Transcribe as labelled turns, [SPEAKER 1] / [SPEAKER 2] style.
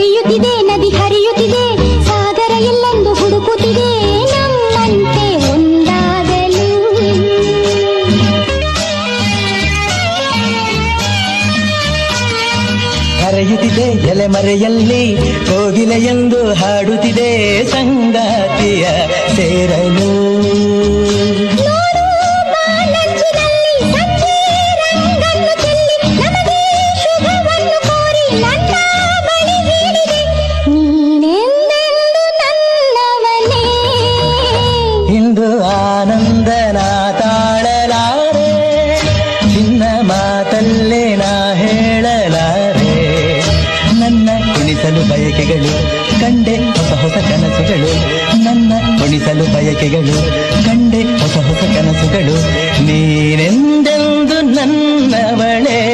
[SPEAKER 1] ಹರಿಯುತ್ತಿದೆ, ನದಿ ಹರಿಯುತ್ತಿದೆ, ಸಾಗರ ಎಲ್ಲೆಂದು ಹುಡುಕುತ್ತಿದೆ, ನಮ್ಮಂತೆ ಒಂದಾಗಲು.
[SPEAKER 2] ಹರಿಯುತ್ತಿದೆ ಎಲೆಮರೆಯಲ್ಲಿ ಕೋಗಿಲೆ ಎಂದು ಹಾಡುತ್ತಿದೆ ಸಂಗಾತಿಯ ಸೇರಲು. ಆನಂದನ ತಾಳಲಾರೆ, ಚಿನ್ನ ಮಾತಲ್ಲೇ ನಾ ಹೇಳಲಾರೆ. ನನ್ನ ಕುಣಿಸಲು ಬಯಕೆಗಳು, ಕಂಡೆ ಹೊಸ ಹೊಸ ಕನಸುಗಳು. ನನ್ನ ಕುಣಿಸಲು ಬಯಕೆಗಳು, ಕಂಡೆ ಹೊಸ ಹೊಸ ಕನಸುಗಳು. ನೀನೆಂದೆಂದು ನನ್ನವಳೇ